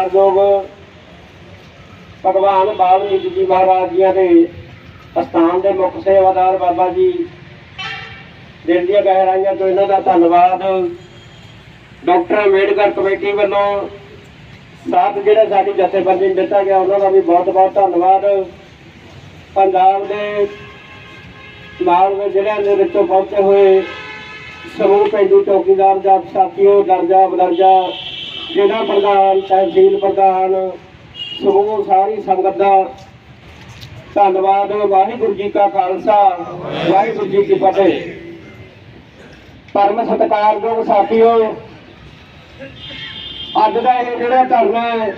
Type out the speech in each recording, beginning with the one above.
ਸਤਿਕਾਰਯੋਗ ਭਗਵਾਨ ਬਾਲਮੀਕ ਜੀ ਮਹਾਰਾਜ ਜੀਆਂ ਦੇ ਅਸਥਾਨ ਦੇ ਮੁੱਖ ਸੇਵਾਦਾਰ ਬਾਬਾ ਜੀ ਦਿਲ ਦੀਆਂ ਗਹਿਰਾਈਆਂ ਤੋਂ ਇਹਨਾਂ ਦਾ ਧੰਨਵਾਦ। ਡਾਕਟਰ ਅੰਬੇਡਕਰ ਕਮੇਟੀ ਵੱਲੋਂ ਸਾਥ ਜਿਹੜਾ ਸਾਡੀ ਜਥੇਬੰਦੀ ਨੂੰ ਦਿੱਤਾ ਗਿਆ, ਉਹਨਾਂ ਦਾ ਵੀ ਬਹੁਤ ਬਹੁਤ ਧੰਨਵਾਦ। ਪੰਜਾਬ ਦੇ ਨਾਲ ਜ਼ਿਲ੍ਹਿਆਂ ਦੇ ਵਿੱਚੋਂ ਪਹੁੰਚੇ ਹੋਏ ਸਮੂਹ ਪਿੰਡੂ ਚੌਕੀਦਾਰ ਜਾਂ ਸਾਥੀਓ ਦਰਜਾ ਬਦਰਜਾ ਜ਼ਿਲ੍ਹਾ ਪ੍ਰਧਾਨ, ਤਹਿਸੀਲ ਪ੍ਰਧਾਨ, ਸਮੂਹ ਸਾਰੀ ਸੰਗਤ ਦਾ ਧੰਨਵਾਦ। ਵਾਹਿਗੁਰੂ ਜੀ ਕਾ ਖਾਲਸਾ, ਵਾਹਿਗੁਰੂ ਜੀ ਕੀ ਫਤਿਹ। ਪਰਮ ਸਤਿਕਾਰਯੋਗ ਸਾਥੀਓ, ਅੱਜ ਦਾ ਇਹ ਜਿਹੜਾ ਧਰਨਾ ਹੈ,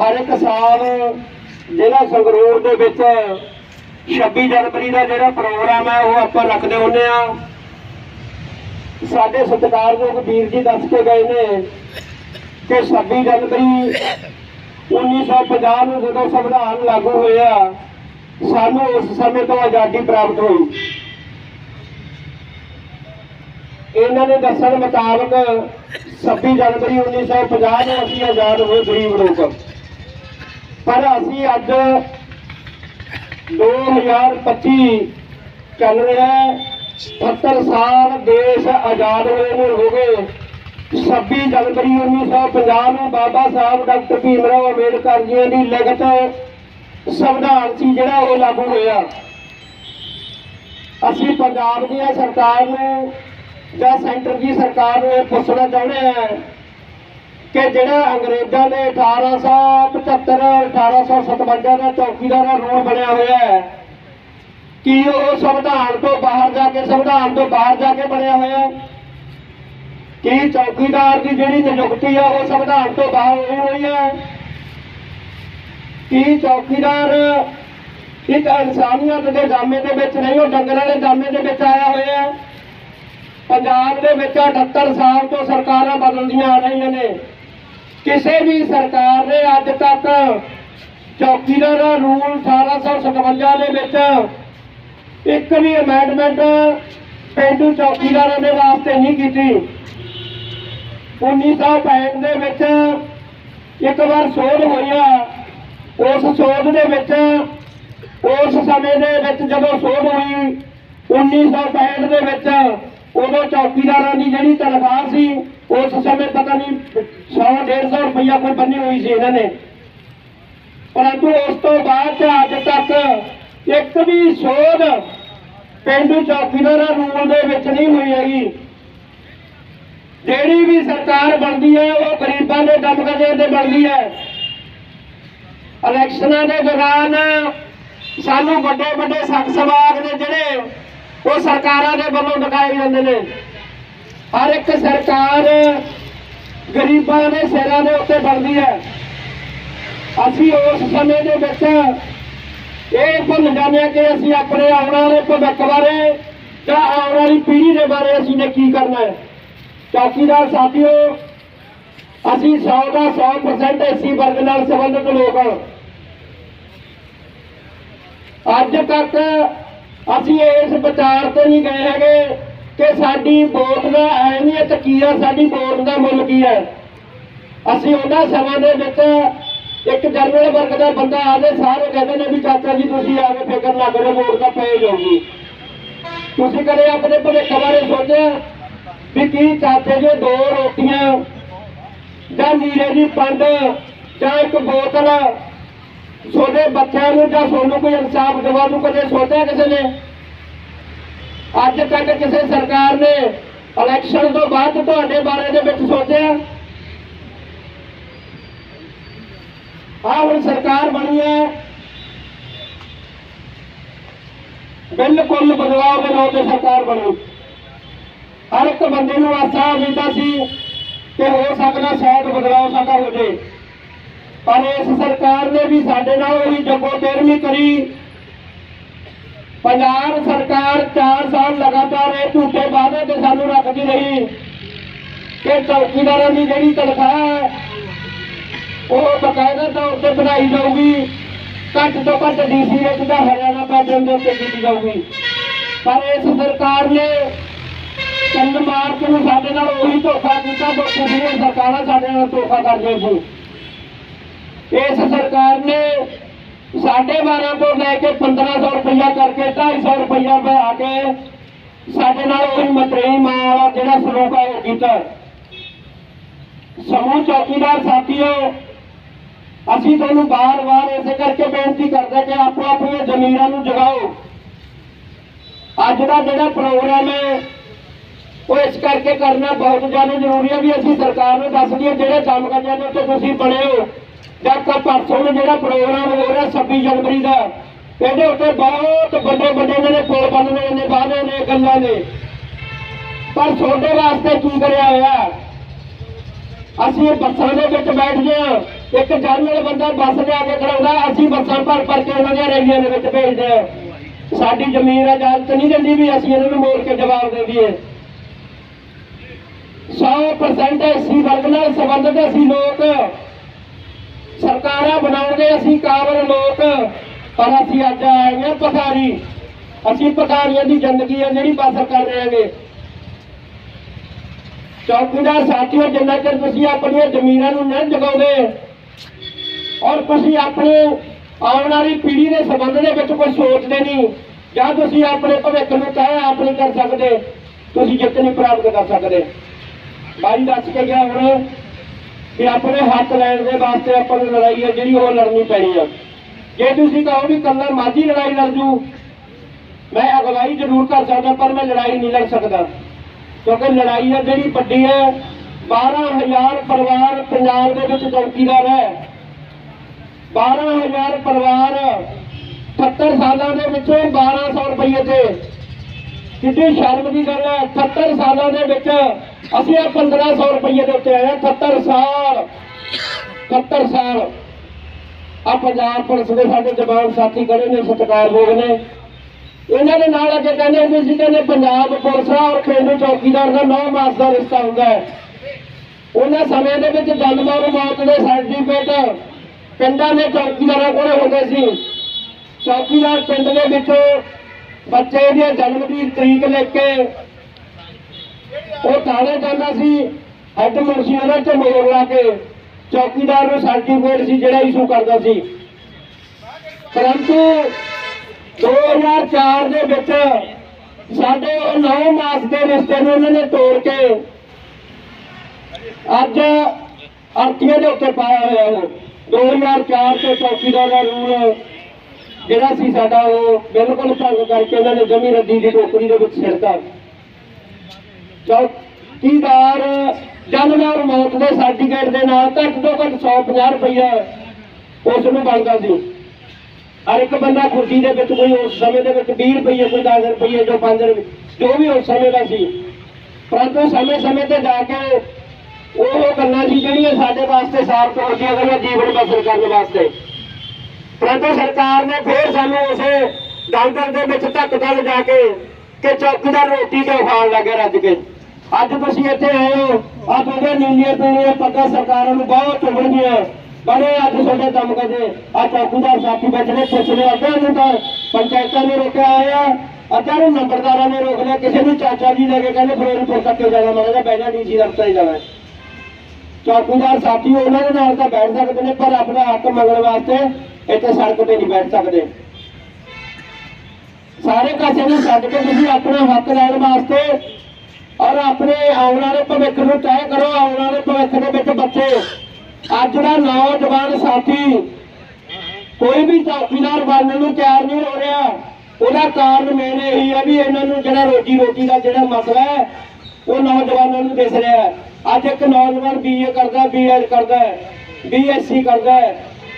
ਹਰ ਇੱਕ ਸਾਲ ਜ਼ਿਲ੍ਹਾ ਸੰਗਰੂਰ ਦੇ ਵਿੱਚ 26 ਜਨਵਰੀ ਦਾ ਜਿਹੜਾ ਪ੍ਰੋਗਰਾਮ ਹੈ, ਉਹ ਆਪਾਂ ਰੱਖਦੇ ਹੁੰਦੇ ਆ ਸਾਡੇ ਸਤਿਕਾਰਯੋਗ ਵੀਰ ਜੀ ਦੱਸ ਕੇ ਗਏ ਨੇ ਕਿ 26 ਜਨਵਰੀ 1950 ਨੂੰ ਜਦੋਂ ਸੰਵਿਧਾਨ ਲਾਗੂ ਹੋਇਆ, ਸਾਨੂੰ ਉਸ ਸਮੇਂ ਤੋਂ ਆਜ਼ਾਦੀ ਪ੍ਰਾਪਤ ਹੋਈ। ਇਹਨਾਂ ਨੇ ਦੱਸਣ ਮੁਤਾਬਕ 26 ਜਨਵਰੀ 1950 ਨੂੰ ਅਸੀਂ ਆਜ਼ਾਦ ਹੋਏ ਗਰੀਬ ਲੋਕ। ਪਰ ਅਸੀਂ ਅੱਜ 2025 ਚੱਲ ਰਿਹਾ ਹੈ। 70 ਸਾਲ ਦੇਸ਼ ਆਜ਼ਾਦ ਹੋਏ ਨੂੰ ਹੋ ਗਏ। 26 ਜਨਵਰੀ 1950 ਨੂੰ ਬਾਬਾ ਸਾਹਿਬ ਡਾਕਟਰ ਭੀਮਰਾਓ ਅੰਬੇਡਕਰ ਜੀ ਦੀ ਲਿਖਤ ਸੰਵਿਧਾਨ ਸੀ ਜਿਹੜਾ ਉਹ ਲਾਗੂ ਹੋਇਆ। ਅਸੀਂ ਪੰਜਾਬ ਦੀ ਸਰਕਾਰ ਨੂੰ ਜਾਂ ਸੈਂਟਰ ਦੀ ਸਰਕਾਰ ਨੂੰ ਇਹ ਪੁੱਛਣਾ ਚਾਹੁੰਦੇ ਹਾਂ ਕਿ ਜਿਹੜਾ ਅੰਗਰੇਜ਼ਾਂ ਦੇ 1875 1857 ਦਾ ਚੌਕੀਦਾਰ ਦਾ ਰੂਲ ਬਣਿਆ ਹੋਇਆ ਹੈ ਕੀ ਉਹ ਸੰਵਿਧਾਨ ਤੋਂ ਬਾਹਰ ਜਾ ਕੇ, ਸੰਵਿਧਾਨ ਤੋਂ ਬਾਹਰ ਜਾ ਕੇ ਬਣਿਆ ਹੋਇਆ? ਕੀ ਚੌਕੀਦਾਰ ਦੀ ਜਿਹੜੀ ਨਿਯੁਕਤੀ ਆ, ਉਹ ਸੰਵਿਧਾਨ ਤੋਂ ਬਾਹਰ ਹੋਈ ਹੋਈ ਹੈ? ਕੀ ਚੌਕੀਦਾਰ ਇੱਕ ਇਨਸਾਨੀਅਤ ਦੇ ਜਾਮੇ ਦੇ ਵਿੱਚ ਨਹੀਂ, ਉਹ ਡੰਗਰਾਂ ਦੇ ਜਾਮੇ ਦੇ ਵਿੱਚ ਆਇਆ ਹੋਇਆ ਹੈ? ਪੰਜਾਬ ਦੇ ਵਿੱਚ 78 ਸਾਲ ਤੋਂ ਸਰਕਾਰਾਂ ਬਦਲਦੀਆਂ ਆ ਰਹੀਆਂ ਨੇ। ਕਿਸੇ ਵੀ ਸਰਕਾਰ ਨੇ ਅੱਜ ਤੱਕ ਚੌਕੀਦਾਰ ਰੂਲ 1857 ਦੇ ਵਿੱਚ ਇੱਕ ਵੀ ਅਮੈਂਡਮੈਂਟ ਪਿੰਡੂ ਚੌਕੀਦਾਰਾਂ ਦੇ ਵਾਸਤੇ ਨਹੀਂ ਕੀਤੀ। 1965 ਦੇ ਵਿੱਚ ਇੱਕ ਵਾਰ ਸੋਧ ਹੋਈ ਉਸ ਸੋਧ ਦੇ ਵਿੱਚ, ਉਸ ਸਮੇਂ ਦੇ ਵਿੱਚ ਜਦੋਂ ਸੋਧ ਹੋਈ 1965 ਦੇ ਵਿੱਚ ਉਦੋਂ ਚੌਕੀਦਾਰਾਂ ਦੀ ਜਿਹੜੀ ਤਨਖਾਹ ਸੀ, ਉਸ ਸਮੇਂ ਪਤਾ ਨਹੀਂ 100 150 ਰੁਪਈਆ ਕੋਈ ਬੰਨੀ ਹੋਈ ਸੀ ਇਹਨਾਂ ਨੇ। ਪਰੰਤੂ ਉਸ ਤੋਂ ਬਾਅਦ ਚ ਅੱਜ ਤੱਕ ਇੱਕ ਵੀ ਸੋਧ ਪਿੰਡੂ ਚੌਕੀਦਾਰਾਂ ਰੂਲ ਦੇ ਵਿੱਚ ਨਹੀਂ ਹੋਈ ਹੈਗੀ। ਜਿਹੜੀ ਵੀ ਸਰਕਾਰ ਬਣਦੀ ਹੈ, ਉਹ ਗਰੀਬਾਂ ਦੇ ਦਮਕਦੇ ਤੇ ਬਣਦੀ ਹੈ। ਇਲੈਕਸ਼ਨਾਂ ਦੇ ਦੌਰਾਨ ਸਾਨੂੰ ਵੱਡੇ ਵੱਡੇ ਸੱਤ ਸਵਾਗ ਨੇ ਜਿਹੜੇ, ਉਹ ਸਰਕਾਰਾਂ ਦੇ ਵੱਲੋਂ ਦਿਖਾਏ ਜਾਂਦੇ ਨੇ। ਹਰ ਇੱਕ ਸਰਕਾਰ ਗਰੀਬਾਂ ਦੇ ਸਿਰਾਂ ਦੇ ਉੱਤੇ ਬਣਦੀ ਹੈ। ਅਸੀਂ ਉਸ ਸਮੇਂ ਦੇ ਵਿੱਚ ਇਹ ਭੁੱਲ ਜਾਂਦੇ ਹਾਂ ਕਿ ਅਸੀਂ ਆਪਣੇ ਆਉਣ ਵਾਲੇ ਭਵਿੱਖ ਬਾਰੇ ਜਾਂ ਆਉਣ ਵਾਲੀ ਪੀੜ੍ਹੀ ਦੇ ਬਾਰੇ ਅਸੀਂ ਨੇ ਕੀ ਕਰਨਾ ਹੈ? ਚੌਕੀਦਾਰ ਸਾਥੀਓ, ਅਸੀਂ 100 ਦਾ 100% ਐਸੀ ਵਰਗ ਨਾਲ ਸੰਬੰਧਿਤ ਲੋਕ ਹਾਂ। ਅੱਜ ਤੱਕ ਅਸੀਂ ਇਸ ਵਿਚਾਰ ਤੇ ਨਹੀਂ ਗਏ ਹੈਗੇ ਕਿ ਸਾਡੀ ਵੋਟ ਦਾ ਅਹਿਮੀਅਤ ਕੀ ਹੈ ਸਾਡੀ ਵੋਟ ਦਾ ਮੁੱਲ ਕੀ ਹੈ ਅਸੀਂ ਉਹਨਾਂ ਸਮਾਂ ਦੇ ਵਿੱਚ ਇੱਕ ਜਨਰਲ ਵਰਗ ਦਾ ਬੰਦਾ ਆਦੇ ਸਾਰੇ ਕਹਿੰਦੇ ਨੇ ਵੀ ਚਾਚਾ ਜੀ ਤੁਸੀਂ ਆ ਕੇ ਫਿਕਰ ਨਾ ਕਰੋ, ਵੋਟ ਤਾਂ ਪੈ ਜਾਊਗੀ। ਤੁਸੀਂ ਕਦੇ ਆਪਣੇ ਭਵਿੱਖ ਬਾਰੇ ਸੋਚਿਆ ਵੀ ਕੀ ਚਾਚੇ ਜੀ ਦੋ ਰੋਟੀਆਂ ਜਾਂ ਨੀਰੇ ਦੀ ਪੰਡ ਜਾਂ ਇੱਕ ਬੋਤਲ ਛੋਟੇ ਬੱਚਿਆਂ ਨੂੰ ਜਾਂ ਸੋਨੂੰ ਕੋਈ ਇਨਸਾਫ ਦਿਵਾ ਨੂੰ ਕਦੇ ਸੋਚਿਆ ਕਿਸੇ ਨੇ? ਅੱਜ ਤੱਕ ਕਿਸੇ ਸਰਕਾਰ ਨੇ ਇਲੈਕਸ਼ਨ ਤੋਂ ਬਾਅਦ ਤੁਹਾਡੇ ਬਾਰੇ ਦੇ ਵਿੱਚ ਸੋਚਿਆ ਆਹ ਹੁਣ ਸਰਕਾਰ ਬਣੀ ਹੈ। ਬਿਲਕੁਲ ਬਦਲਾਅ ਦੇ ਨਾਂ ਤੇ ਸਰਕਾਰ ਬਣੀ। ਹਰ ਇੱਕ ਬੰਦੇ ਨੂੰ ਆਸਾ ਉਮੀਦਾਂ ਸੀ ਕਿ ਹੋ ਸਕਦਾ ਸ਼ਾਇਦ ਬਦਲਾਅ ਸਾਡਾ ਹੋ ਜੇ ਪਰ ਇਸ ਸਰਕਾਰ ਨੇ ਵੀ ਸਾਡੇ ਨਾਲ ਉਹੀ ਜੱਗੋ ਤੇਰਵੀਂ ਕਰੀ। ਪੰਜਾਬ ਸਰਕਾਰ 4 ਸਾਲ ਲਗਾਤਾਰ ਇਹ ਝੂਠੇ ਵਾਅਦੇ ਤੇ ਸਾਨੂੰ ਰੱਖਦੀ ਰਹੀ ਕਿ ਚੌਕੀਦਾਰਾਂ ਦੀ ਜਿਹੜੀ ਤਨਖਾਹ ਹੈ ਉਹ ਬਕਾਇਦਾ ਤੌਰ ਤੇ ਬਣਾਈ ਜਾਊਗੀ। ਘੱਟ ਤੋਂ ਘੱਟ ਡੀਸੀ ਰੇਟ ਦਾ ਹਰਿਆਣਾ ਪੈਟਰਨ ਦੇ ਉੱਤੇ ਕੀਤੀ ਜਾਊਗੀ। ਪਰ ਇਸ ਸਰਕਾਰ ਨੇ ਤਿੰਨ ਮਾਰਚ ਨੂੰ ਸਾਡੇ ਨਾਲ ਉਹੀ ਧੋਖਾ ਕੀਤਾ, ਜੋ ਪਿਛਲੀਆਂ ਸਰਕਾਰਾਂ ਸਾਡੇ ਨਾਲ ਧੋਖਾ ਕਰਦੀਆਂ ਸੀ। ਇਸ ਸਰਕਾਰ ਨੇ ਸਾਢੇ 12 ਤੋਂ ਲੈ ਕੇ 1500 ਰੁਪਇਆ ਕਰਕੇ 250 ਰੁਪਇਆ ਵਧਾ ਕੇ ਸਾਡੇ ਨਾਲ ਉਹੀ ਮਤਰੇਈ ਮਾਂ ਵਾਲਾ ਜਿਹੜਾ ਸਲੂਕ ਆ ਉਹ ਕੀਤਾ। ਸਮੂਹ ਚੌਕੀਦਾਰ ਸਾਥੀਓ ਅਸੀਂ ਤੁਹਾਨੂੰ ਬਾਰ-ਬਾਰ ਇਸੇ ਕਰਕੇ ਬੇਨਤੀ ਕਰਦੇ ਕਿ ਆਪੋ ਆਪਣੀਆਂ ਜ਼ਮੀਰਾਂ ਨੂੰ ਜਗਾਓ। ਅੱਜ ਦਾ ਜਿਹੜਾ ਪ੍ਰੋਗਰਾਮ ਹੈ, ਉਹ ਇਸ ਕਰਕੇ ਕਰਨਾ ਬਹੁਤ ਜ਼ਿਆਦਾ ਜ਼ਰੂਰੀ ਹੈ ਵੀ ਅਸੀਂ ਸਰਕਾਰ ਨੂੰ ਦੱਸ ਦਈਏ ਜਿਹੜੇ ਕੰਮ ਕਾਜਾਂ ਦੇ ਉੱਤੇ ਤੁਸੀਂ ਬਣੇ ਹੋ। ਜਦ ਤੱਕ ਪਰਸੋਂ ਨੂੰ ਜਿਹੜਾ ਪ੍ਰੋਗਰਾਮ ਹੋ ਰਿਹਾ 26 ਜਨਵਰੀ ਦਾ, ਇਹਦੇ ਉੱਤੇ ਬਹੁਤ ਵੱਡੇ ਵੱਡੇ ਇਹਨਾਂ ਨੇ ਪੁਲ ਬਣਨੇ ਨੇ, ਵਾਅਦੇ ਨੇ, ਗੱਲਾਂ ਨੇ। ਪਰ ਤੁਹਾਡੇ ਵਾਸਤੇ ਕੀ ਕਰਿਆ ਹੋਇਆ? ਅਸੀਂ ਬੱਸਾਂ ਦੇ ਵਿੱਚ ਬੈਠਦੇ ਹਾਂ। ਇੱਕ ਜਨਰਲ ਬੰਦਾ ਬੱਸ ਲਿਆ ਕੇ ਖੜਾਉਂਦਾ ਅਸੀਂ ਬੱਸਾਂ ਭਰ ਭਰ ਕੇ ਉਹਨਾਂ ਦੀਆਂ ਰੈਲੀਆਂ ਦੇ ਵਿੱਚ ਭੇਜਦੇ ਹਾਂ ਸਾਡੀ ਜ਼ਮੀਨ ਇਜਾਜ਼ਤ ਨਹੀਂ ਦਿੰਦੀ ਵੀ ਅਸੀਂ ਇਹਨਾਂ ਨੂੰ ਮੋੜ ਕੇ ਜਵਾਬ ਦੇ ਦਈਏ। 100% ਐਸੀ ਵਰਗ ਨਾਲ ਸੰਬੰਧਿਤ ਅਸੀਂ ਲੋਕ। ਸਰਕਾਰਾਂ ਬਣਾਉਣ ਦੇ ਅਸੀਂ ਕਾਬਲ ਲੋਕ, ਪਰ ਅਸੀਂ ਅੱਜ ਆਏ ਹਾਂ ਭਖਾਰੀ। ਅਸੀਂ ਭਖਾਰੀਆਂ ਦੀ ਜ਼ਿੰਦਗੀ ਆ ਜਿਹੜੀ ਬਸਰ ਕਰ ਰਹੇ ਹਾਂਗੇ। ਚੌਕੀਦਾਰ ਸਾਥੀਓ, ਜਿੰਨਾ ਚਿਰ ਤੁਸੀਂ ਆਪਣੀਆਂ ਜ਼ਮੀਨਾਂ ਨੂੰ ਨਾ ਜਗਾਉਂਦੇ ਔਰ ਤੁਸੀਂ ਆਪਣੇ ਆਉਣ ਵਾਲੀ ਪੀੜ੍ਹੀ ਦੇ ਸੰਬੰਧ ਦੇ ਵਿੱਚ ਕੁਝ ਸੋਚਦੇ ਨਹੀਂ, ਜਾਂ ਤੁਸੀਂ ਆਪਣੇ ਭਵਿੱਖ ਨੂੰ ਕਾਇਆ ਆਪ ਨਹੀਂ ਕਰ ਸਕਦੇ, ਤੁਸੀਂ ਜਿੱਤ ਨਹੀਂ ਪ੍ਰਾਪਤ ਕਰ ਸਕਦੇ। ਬਾਈ ਦੱਸ ਕੇ ਗਿਆ ਹੁਣ ਕਿ ਆਪਣੇ ਹੱਕ ਲੈਣ ਦੇ ਵਾਸਤੇ ਆਪਾਂ ਨੂੰ ਲੜਾਈ ਹੈ, ਜਿਹੜੀ ਉਹ ਲੜਨੀ ਪੈਣੀ ਆ। ਜੇ ਤੁਸੀਂ ਕਹੋ ਵੀ ਕੱਲਾ ਮਾਝੀ ਲੜਾਈ ਲੜ ਜੂ, ਮੈਂ ਅਗਵਾਈ ਜ਼ਰੂਰ ਕਰ ਸਕਦਾ, ਪਰ ਮੈਂ ਲੜਾਈ ਨਹੀਂ ਲੜ ਸਕਦਾ। ਕਿਉਂਕਿ ਲੜਾਈ ਹੈ ਜਿਹੜੀ ਵੱਡੀ ਹੈ 12000 ਪਰਿਵਾਰ ਪੰਜਾਬ ਦੇ ਵਿੱਚ ਚੌਕੀਦਾਰ ਹੈ। 12000 ਪਰਿਵਾਰ 70 ਸਾਲਾਂ ਦੇ ਵਿੱਚੋਂ 1200 ਰੁਪਏ ਤੇ। ਕਿੱਡੀ ਸ਼ਰਮ ਦੀ ਗੱਲ ਹੈ 70 ਸਾਲਾਂ ਦੇ ਵਿੱਚ ਅਸੀਂ ਇਹ 1500 ਰੁਪਏ ਦੇ ਉੱਤੇ ਆਏ ਹਾਂ। 70 ਸਾਲ 70 ਸਾਲ। ਆ ਪੰਜਾਬ ਪੁਲਿਸ ਦੇ ਸਾਡੇ ਜਵਾਨ ਸਾਥੀ ਖੜੇ ਨੇ ਸਤਿਕਾਰਯੋਗ ਨੇ। ਇਹਨਾਂ ਦੇ ਨਾਲ ਅੱਗੇ ਕਹਿੰਦੇ ਹੁੰਦੇ ਸੀ, ਕਹਿੰਦੇ ਪੰਜਾਬ ਪੁਲਿਸ ਔਰ ਪੇਂਡੂ ਚੌਕੀਦਾਰ ਦਾ ਨੌ ਮਾਸ ਦਾ ਰਿਸ਼ਤਾ ਹੁੰਦਾ ਹੈ। ਉਹਨਾਂ ਸਮੇਂ ਦੇ ਵਿੱਚ ਜਨਮ ਔਰ ਮੌਤ ਦੇ ਸਰਟੀਫਿਕੇਟ ਪਿੰਡਾਂ ਦੇ ਚੌਕੀਦਾਰਾਂ ਕੋਲ ਹੁੰਦੇ ਸੀ। ਚੌਕੀਦਾਰ ਪਿੰਡ ਦੇ ਵਿੱਚ ਬੱਚੇ ਦੀ ਜਨਮ ਦੀ ਤਰੀਕ ਲਿਖ ਕੇ ਉਹ ਥਾਣੇ ਜਾਂਦਾ ਸੀ, ਹੈੱਡ ਮੁਨਸੀ ਉਹਨਾਂ ਤੇ ਮੋਹਰ ਲਾ ਕੇ ਚੌਕੀਦਾਰ ਨੂੰ ਸਰਟੀਫਿਕੇਟ ਸੀ ਜਿਹੜਾ ਇਸ਼ੂ ਕਰਦਾ ਸੀ। ਪਰੰਤੂ 2004 ਦੇ ਵਿੱਚ ਸਾਡੇ ਉਹ 9 ਮਾਸ ਦੇ ਰਿਸ਼ਤੇ ਨੂੰ ਉਹਨਾਂ ਨੇ ਤੋੜ ਕੇ ਅੱਜ ਅਰਥੀਆਂ ਦੇ ਉੱਤੇ ਪਾਇਆ ਹੋਇਆ ਹੈ। 2004 ਤੋਂ ਚੌਕੀਦਾਰ ਦਾ ਰੂਲ ਜਿਹੜਾ ਸੀ ਸਾਡਾ ਉਹ ਬਿਲਕੁਲ ਭੰਗ ਕਰਕੇ ਉਹਨਾਂ ਨੇ ਜ਼ਮੀਨ ਰੱਦੀ ਦੀ ਟੋਕਰੀ ਦੇ ਵਿੱਚ ਸਿਰਤਾ ਚੌਕੀਦਾਰ ਜਨਮ ਮੌਤ ਦੇ ਸਰਟੀਫਿਕੇਟ ਦੇ ਨਾਲ ਘੱਟ ਤੋਂ ਘੱਟ 150 ਰੁਪਈਆ ਉਸ ਨੂੰ ਬਣਦਾ ਸੀ। ਹਰ ਇੱਕ ਬੰਦਾ ਖੁਰਸ਼ੀ ਦੇ ਵਿੱਚ ਕੋਈ ਉਸ ਸਮੇਂ ਦੇ ਵਿੱਚ 20 ਰੁਪਈਏ, ਕੋਈ 10 ਰੁਪਈਏ, ਜੋ 5 ਰੁਪਏ ਜੋ ਵੀ ਉਸ ਸਮੇਂ ਦਾ ਸੀ। ਪਰੰਤੂ ਸਮੇਂ ਸਮੇਂ ਤੇ ਜਾ ਕੇ ਉਹ ਗੱਲਾਂ ਸੀ ਜਿਹੜੀਆਂ ਸਾਡੇ ਵਾਸਤੇ ਸਾਰ ਹੁੰਦੀਆਂ ਗਈਆਂ ਜੀਵਨ ਬਸਰ ਕਰਨ ਵਾਸਤੇ। ਪਰੰਤੂ ਸਰਕਾਰ ਨੇ ਫੇਰ ਸਾਨੂੰ ਉਸੇ ਦਲਦਲ ਦੇ ਵਿੱਚ ਧੱਕ ਧੱਕ ਕੇ ਕਿ ਚੌਕੀਦਾਰ ਰੋਟੀ ਤੇ ਖਾਣ ਲੱਗੇ ਰੱਜ ਕੇ। ਅੱਜ ਤੁਸੀਂ ਇੱਥੇ ਆਏ ਹੋ ਆ ਤੁਹਾਡੇ ਨੀਲੀਆਂ ਪੀਲੀਆਂ ਪੱਗਾਂ ਸਰਕਾਰਾਂ ਨੂੰ ਬਹੁਤ ਚੁੰਮਣਗੀਆਂ ਬੜੇ ਅੱਜ ਤੁਹਾਡੇ ਦਮ ਕਦੇ ਆ ਚੌਕੀਦਾਰ ਸਾਥੀ ਬੈਠੇ ਪੁੱਛਦੇ ਅੱਧਾ ਨੂੰ ਤਾਂ ਪੰਚਾਇਤਾਂ ਨੇ ਰੋਕਿਆ ਆਇਆ ਅੱਧਾ ਨੂੰ ਨੰਬਰਦਾਰਾਂ ਨੇ ਰੋਕ ਲਿਆ, ਕਿਸੇ ਨੂੰ ਚਾਚਾ ਜੀ ਲੈ ਕੇ ਕਹਿੰਦੇ ਫਿਰੋਜ਼ਪੁਰ ਤੱਕ ਕਿਉਂ ਜਾਣਾ ਮੈਂ ਕਿਹਾ ਬੈਠਾ ਡੀਸੀ ਦਫ਼ਤਰ ਹੀ ਜਾਣਾ ਚੌਕੀਦਾਰ ਸਾਥੀ, ਉਹਨਾਂ ਦੇ ਨਾਲ ਤਾਂ ਬੈਠ ਸਕਦੇ ਨੇ, ਪਰ ਆਪਣਾ ਹੱਕ ਮੰਗਣ ਵਾਸਤੇ ਇੱਥੇ ਸੜਕ ਤੇ ਨਹੀਂ ਬੈਠ ਸਕਦੇ। ਸਾਰੇ ਕਾਸੇ ਨੂੰ ਛੱਡ ਕੇ ਤੁਸੀਂ ਆਪਣੇ ਹੱਕ ਲੈਣ ਵਾਸਤੇ ਔਰ ਆਪਣੇ ਆਉਣ ਵਾਲੇ ਭਵਿੱਖ ਨੂੰ ਤੈਅ ਕਰੋ, ਆਉਣ ਵਾਲੇ ਭਵਿੱਖ ਦੇ ਵਿੱਚ ਬੱਚੇ। ਅੱਜ ਦਾ ਨੌਜਵਾਨ ਸਾਥੀ ਕੋਈ ਵੀ ਚੌਕੀਦਾਰ ਬਣਨ ਨੂੰ ਤਿਆਰ ਨਹੀਂ ਹੋ ਰਿਹਾ। ਉਹਦਾ ਕਾਰਨ ਮੇਨ ਇਹੀ ਹੈ ਵੀ ਇਹਨਾਂ ਨੂੰ ਜਿਹੜਾ ਰੋਜੀ ਰੋਟੀ ਦਾ ਜਿਹੜਾ ਮਸਲਾ ਹੈ, ਉਹ ਨੌਜਵਾਨਾਂ ਨੂੰ ਦਿਸ ਰਿਹਾ ਹੈ। ਅੱਜ ਇੱਕ ਨੌਜਵਾਨ ਬੀਏ ਕਰਦਾ ਬੀਐਡ ਕਰਦਾ ਹੈ ਬੀਐਸਸੀ ਕਰਦਾ ਹੈ।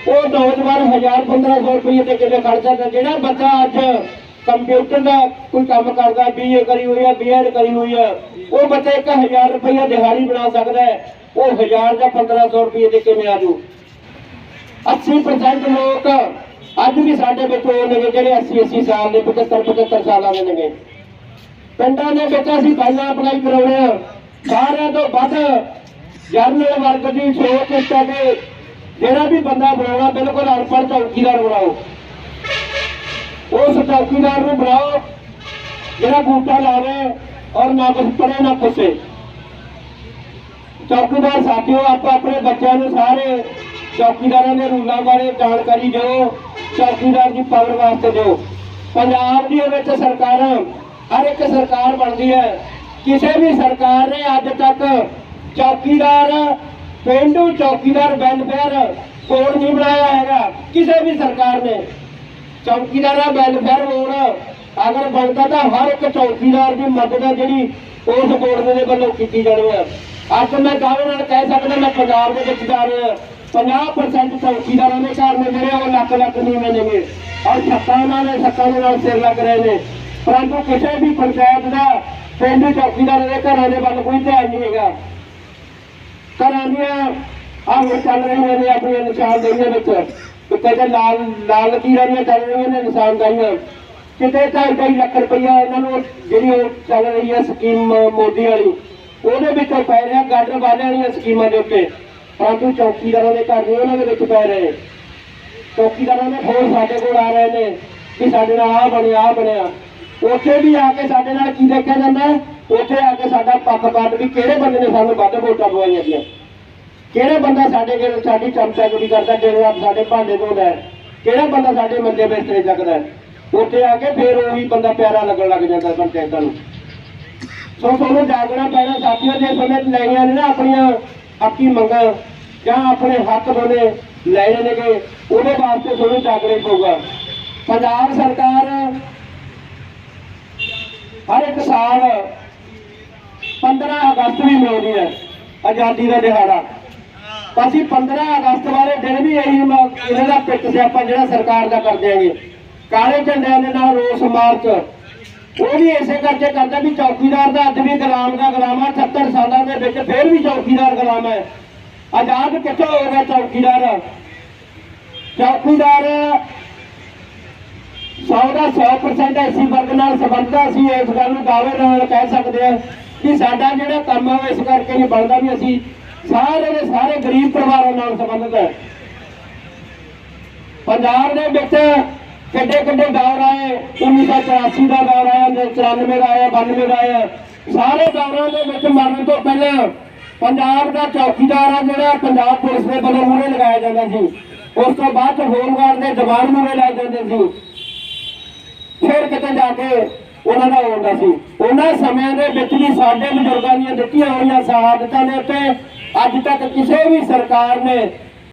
ਉਹ ਨੌਜਵਾਨ 1000 1500 ਰੁਪਏ ਤੇ ਕਿਤੇ ਖਰਚ ਜਾਂਦਾ। ਜਿਹੜਾ ਬੱਚਾ ਅੱਜ ਕੰਪਿਊਟਰ ਦਾ ਕੋਈ ਕੰਮ ਕਰਦਾ ਬੀਏ ਕਰੀ ਹੋਈ ਹੈ ਬੀਐਡ ਕਰੀ ਹੋਈ ਹੈ ਉਹ ਬੱਚਾ 1000 ਰੁਪਏ ਦਿਹਾੜੀ ਬਣਾ ਸਕਦਾ ਹੈ। ਉਹ 1000 ਜਾਂ 1500 ਰੁਪਏ ਦੇ ਕਿਵੇਂ ਆਜੂ 80% ਲੋਕ ਅੱਜ ਵੀ ਸਾਡੇ ਵਿੱਚ ਉਹ ਨੇ ਜਿਹੜੇ 80 80 ਸਾਲ ਦੇ 75 75 ਸਾਲਾਂ ਦੇ ਨੇਗੇ। ਪਿੰਡਾਂ ਦੇ ਵਿੱਚ ਅਸੀਂ ਪਹਿਲਾਂ ਅਪਲਾਈ ਕਰਾਉਣੇ ਆ ਸਾਰਿਆਂ ਤੋਂ ਵੱਧ ਜਰਨਲ ਵਰਗ ਦੀ ਸੋਚ ਇਸ ਹੈ ਜਿਹੜਾ ਵੀ ਬੰਦਾ ਬਣਾਉਣਾ ਬਿਲਕੁਲ ਅਨਪੜ੍ਹ ਚੌਕੀਦਾਰ ਬਣਾਓ। ਉਸ ਚੌਕੀਦਾਰ ਨੂੰ ਬਣਾਓ, ਜਿਹੜਾ ਬੂਟਾ ਲਾਵੇ ਔਰ ਨਾ ਕੁਛ ਪੜੇ ਨਾ ਪੁੱਛੇ। ਚੌਕੀਦਾਰ ਸਾਥੀਓ, ਆਪਾਂ ਆਪਣੇ ਬੱਚਿਆਂ ਨੂੰ ਸਾਰੇ ਚੌਕੀਦਾਰਾਂ ਦੇ ਰੂਲਾਂ ਬਾਰੇ ਜਾਣਕਾਰੀ ਦਿਓ, ਚੌਕੀਦਾਰ ਦੀ ਪਾਵਰ ਵਾਸਤੇ ਦਿਓ। ਪੰਜਾਬ ਦੀ ਵਿੱਚ ਸਰਕਾਰਾਂ, ਹਰ ਇੱਕ ਸਰਕਾਰ ਬਣਦੀ ਹੈ। ਕਿਸੇ ਵੀ ਸਰਕਾਰ ਨੇ ਅੱਜ ਤੱਕ ਚੌਕੀਦਾਰ, ਪਿੰਡੂ ਚੌਕੀਦਾਰ ਵੈਲਫੇਅਰ ਕੋਡ ਨਹੀਂ ਬਣਾਇਆ ਹੈਗਾ। ਕਿਸੇ ਵੀ ਸਰਕਾਰ ਨੇ ਚੌਕੀਦਾਰਾਂ ਵੈਲਫੇਅਰ ਬੋਰਡ ਅਗਰ ਬਣਦਾ ਤਾਂ ਹਰ ਇੱਕ ਚੌਕੀਦਾਰ ਦੀ ਮਦਦ ਹੈ ਜਿਹੜੀ ਉਸ ਬੋਰਡ ਦੇ ਵੱਲੋਂ ਕੀਤੀ ਜਾਣੀ ਹੈ। ਅੱਜ ਮੈਂ ਦਾਅਵੇ ਨਾਲ ਕਹਿ ਸਕਦਾ ਮੈਂ ਪੰਜਾਬ ਦੇ ਵਿੱਚ ਜਾ ਰਿਹਾ। 50% ਚੌਕੀਦਾਰਾਂ ਦੇ ਘਰ ਨੇ ਜਿਹੜੇ, ਉਹ ਲੱਖ ਲੱਖ ਨੀਵੇਂ ਨੇਗੇ ਔਰ ਸੱਤਾਂ ਨਾਲ ਨੇ ਛੱਤਾਂ ਦੇ ਨਾਲ ਸਿਰ ਲੱਗ ਰਹੇ ਨੇ। ਪਰੰਤੂ ਕਿਸੇ ਵੀ ਪੰਚਾਇਤ ਦਾ ਪਿੰਡ ਚੌਕੀਦਾਰਾਂ ਦੇ ਘਰਾਂ ਦੇ ਵੱਲ ਕੋਈ ਧਿਆਨ ਨਹੀਂ ਹੈਗਾ। ਘਰਾਂ ਦੀਆਂ ਆਹ ਚੱਲ ਰਹੀਆਂ ਨੇ ਆਪਣੀਆਂ ਨਿਸ਼ਾਨਦੇਹੀਆਂ ਵਿੱਚ। ਤੇ ਲਾਲ ਲਾਲ ਲਕੀਰਾਂ ਦੀਆਂ ਚੱਲ ਰਹੀਆਂ ਨੇ ਨਿਸ਼ਾਨਦਾਈਆਂ ਕਿਤੇ ਢਾਈ ਢਾਈ ਲੱਖ ਰੁਪਈਆ ਇਹਨਾਂ ਨੂੰ ਜਿਹੜੀ ਉਹ ਚੱਲ ਰਹੀ ਹੈ ਸਕੀਮ ਮੋਦੀ ਵਾਲੀ, ਉਹਦੇ ਵਿੱਚੋਂ ਪੈ ਰਿਹਾ ਗਾਡਰ ਵਾਲਿਆਂ ਵਾਲੀਆਂ ਸਕੀਮਾਂ ਦੇ ਉੱਤੇ। ਪਰੰਤੂ ਚੌਕੀਦਾਰਾਂ ਦੇ ਘਰ ਨਹੀਂ ਉਹਨਾਂ ਦੇ ਵਿੱਚ ਪੈ ਰਹੇ। ਚੌਕੀਦਾਰਾਂ ਦੇ ਫੋਨ ਸਾਡੇ ਕੋਲ ਆ ਰਹੇ ਨੇ ਕਿ ਸਾਡੇ ਨਾਲ ਆਹ ਬਣਿਆ ਆਹ ਬਣਿਆ। ਉੱਥੇ ਵੀ ਆ ਕੇ ਸਾਡੇ ਨਾਲ ਕੀ ਦੇਖਿਆ ਜਾਂਦਾ ਉੱਥੇ ਆ ਕੇ ਸਾਡਾ ਪੱਖਪਾਤ ਵੀ ਕਿਹੜੇ ਬੰਦੇ ਨੇ ਸਾਨੂੰ ਵੱਧ ਵੋਟਾਂ ਪਵਾਈਆਂ ਦੀਆਂ? ਕਿਹੜਾ ਬੰਦਾ ਸਾਡੇ ਕੋਲ ਸਾਡੀ ਚਮਚਾਗਿਰੀ ਕਰਦਾ, ਜਿਹੜੇ ਆਪ ਸਾਡੇ ਭਾਂਡੇ ਧੋਦਾ ਕਿਹੜਾ ਬੰਦਾ ਸਾਡੇ ਮੰਜੇ ਬਿਸਤਰੇ ਚੱਕਦਾ ਉੱਥੇ ਆ ਕੇ ਫੇਰ ਉਹੀ ਬੰਦਾ ਪਿਆਰਾ ਲੱਗਣ ਲੱਗ ਜਾਂਦਾ ਪੰਚਾਇਤਾਂ ਨੂੰ। ਸੋ ਤੁਹਾਨੂੰ ਜਾਗਣਾ ਪੈਣਾ ਸਾਥੀਓ, ਜੇ ਸਮੇਂ ਲੈਣੀਆਂ ਨੇ ਨਾ ਆਪਣੀਆਂ ਹੱਕੀ ਮੰਗਾਂ, ਜਾਂ ਆਪਣੇ ਹੱਕ ਦੋਨੇ ਲੈਣੇ ਨੇਗੇ, ਉਹਦੇ ਵਾਸਤੇ ਤੁਹਾਨੂੰ ਜਾਗਣਾ ਪਊਗਾ। ਪੰਜਾਬ ਸਰਕਾਰ ਹਰ ਇੱਕ ਸਾਲ 15 ਅਗਸਤ ਵੀ ਮਨਾਉਂਦੀ ਹੈ ਆਜ਼ਾਦੀ ਦਾ ਦਿਹਾੜਾ। ਅਸੀਂ 15 ਅਗਸਤ ਵਾਲੇ ਦਿਨ ਵੀ ਇਹੀ ਮ- ਇਹਨਾਂ ਦਾ ਪਿੱਟ ਸਿਆਪਾ ਜਿਹੜਾ ਸਰਕਾਰ ਦਾ ਕਰਦੇ ਆਂਗੇ ਕਾਲੇ ਝੰਡਿਆਂ ਦੇ ਨਾਲ ਰੋਸ ਮਾਰਚ। ਉਹ ਵੀ ਇਸੇ ਕਰਕੇ ਕਰਦਾ ਵੀ ਚੌਕੀਦਾਰ ਦਾ ਅੱਜ ਵੀ ਗੁਲਾਮ ਦਾ ਗੁਲਾਮ ਆ 70 ਸਾਲਾਂ ਦੇ ਵਿੱਚ ਫਿਰ ਵੀ ਚੌਕੀਦਾਰ ਗੁਲਾਮ ਹੈ। ਆਜ਼ਾਦ ਕਿੱਥੋਂ ਹੋ ਗਿਆ ਚੌਕੀਦਾਰ? ਚੌਕੀਦਾਰ 100 ਦਾ 100% ਐਸੀ ਵਰਗ ਨਾਲ ਸੰਬੰਧਿਤ ਹੈ। ਅਸੀਂ ਇਸ ਗੱਲ ਨੂੰ ਦਾਅਵੇ ਨਾਲ ਕਹਿ ਸਕਦੇ ਹਾਂ ਕਿ ਸਾਡਾ ਜਿਹੜਾ ਕੰਮ ਹੈ ਉਹ ਇਸ ਕਰਕੇ ਨਹੀਂ ਬਣਦਾ ਵੀ ਅਸੀਂ ਸਾਰੇ ਦੇ ਸਾਰੇ ਗਰੀਬ ਪਰਿਵਾਰਾਂ ਨਾਲ ਸੰਬੰਧਿਤ ਹੈ ਪੰਜਾਬ ਦੇ ਵਿੱਚ ਕਿੱਡੇ ਕਿੱਡੇ ਦੌਰ ਆਏ 1984 ਦਾ ਦੌਰ ਆਇਆ 94 ਦਾ ਆਇਆ 92 ਦਾ ਆਇਆ। ਸਾਰੇ ਦੌਰਾਂ ਦੇ ਵਿੱਚ ਮਰਨ ਤੋਂ ਪਹਿਲਾਂ ਪੰਜਾਬ ਦਾ ਚੌਕੀਦਾਰ ਆ ਜਿਹੜਾ ਪੰਜਾਬ ਪੁਲਿਸ ਦੇ ਵੱਲੋਂ ਮੂਹਰੇ ਲਗਾਇਆ ਜਾਂਦਾ ਸੀ। ਉਸ ਤੋਂ ਬਾਅਦ ਚ ਹੋਮਗਾਰਡ ਦੇ ਜਵਾਨ ਮੂਹਰੇ ਲਾਏ ਜਾਂਦੇ ਸੀ। ਫਿਰ ਕਿਤੇ ਜਾ ਕੇ ਉਹਨਾਂ ਦਾ ਆਉਂਦਾ ਸੀ। ਉਹਨਾਂ ਸਮਿਆਂ ਦੇ ਵਿੱਚ ਵੀ ਸਾਡੇ ਬਜ਼ੁਰਗਾਂ ਦੀਆਂ ਦਿੱਤੀਆਂ ਹੋਈਆਂ ਸ਼ਹਾਦਤਾਂ ਦੇ ਉੱਤੇ ਅੱਜ ਤੱਕ ਕਿਸੇ ਵੀ ਸਰਕਾਰ ਨੇ